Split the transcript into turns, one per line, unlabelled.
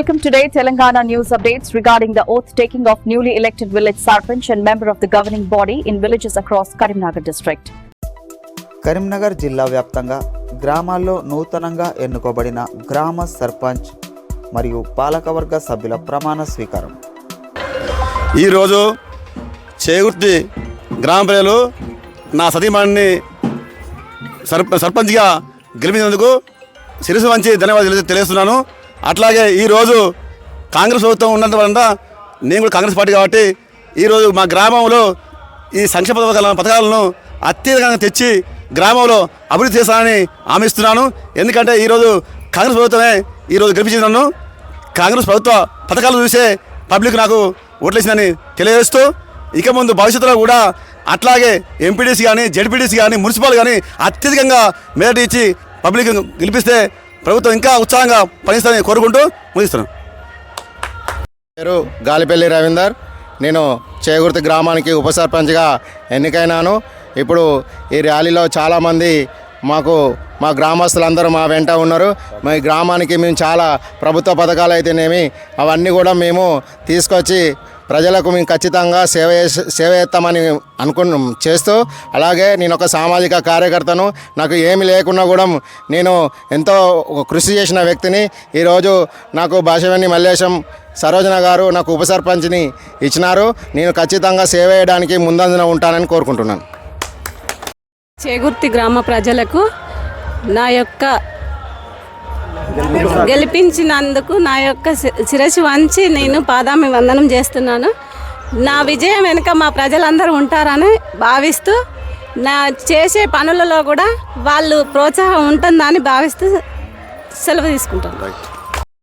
Welcome today Telangana news updates regarding the oath taking of newly elected village sarpanch and member of the governing body in villages across Karimnagar district.
Karimnagar జిల్లా వ్యాప్తంగా గ్రామాల్లో నూతనంగా ఎన్నుకోబడిన గ్రామ సర్పంచ్ మరియు పాలకవర్గ సభ్యుల ప్రమాణ స్వీకారం
ఈరోజు చేగుర్తి గ్రామ ప్రజలు నా సతీమణిని సర్ప సర్పంచ్గా గెలిపినందుకు శిరసు వంచి ధన్యవాదాలు తెలి- తెలియజేస్తున్నాను అట్లాగే ఈరోజు కాంగ్రెస్ ప్రభుత్వం ఉన్నంత వలన నేను కూడా కాంగ్రెస్ పార్టీ కాబట్టి ఈరోజు మా గ్రామంలో ఈ సంక్షేమ పథకాల పథకాలను అత్యధికంగా తెచ్చి గ్రామంలో అభివృద్ధి చేస్తానని ఆమిస్తున్నాను ఎందుకంటే ఈరోజు కాంగ్రెస్ ప్రభుత్వమే ఈరోజు గెలిపించింది నన్ను. కాంగ్రెస్ ప్రభుత్వ పథకాలు చూసే పబ్లిక్ నాకు ఓట్లేసిందని తెలియజేస్తూ ఇక ముందు భవిష్యత్తులో కూడా అట్లాగే ఎంపీడీసీ కానీ జెడ్పీడీసీ కానీ మున్సిపల్ కానీ అత్యధికంగా మెజార్టీ ఇచ్చి పబ్లిక్ గెలిపిస్తే ప్రభుత్వం ఇంకా ఉత్సాహంగా పనిస్తారని కోరుకుంటూ ముగిస్తున్నాను
పేరు గాలిపల్లి రవీందర్. నేను చేగుర్తి గ్రామానికి ఉప సర్పంచ్గా ఎన్నికైనాను. ఇప్పుడు ఈ ర్యాలీలో చాలామంది మాకు మా గ్రామస్తులందరూ మా వెంట ఉన్నారు. మా గ్రామానికి మేము చాలా ప్రభుత్వ పథకాలు అయితేనేమి అవన్నీ కూడా మేము తీసుకొచ్చి ప్రజలకు మేము ఖచ్చితంగా సేవ సేవ చేస్తామని అనుకున్న చేస్తూ అలాగే నేను ఒక సామాజిక కార్యకర్తను నాకు ఏమి లేకున్నా కూడా నేను ఎంతో కృషి చేసిన వ్యక్తిని ఈరోజు నాకు భాషవేణి మల్లేశం సరోజన గారు నాకు ఉప సర్పంచ్ని ఇచ్చినారు. నేను ఖచ్చితంగా సేవ చేయడానికి ముందంజన ఉంటానని కోరుకుంటున్నాను.
చేగుర్తి గ్రామ ప్రజలకు నా యొక్క గెలిపించినందుకు నా యొక్క శి- శిరస్సు వంచి నేను పాదామి వందనం చేస్తున్నాను. నా విజయం వెనుక మా ప్రజలందరూ ఉంటారని భావిస్తూ నా చేసే పనులలో కూడా వాళ్ళు ప్రోత్సాహం ఉంటుందని భావిస్తూ సెలవు తీసుకుంటాను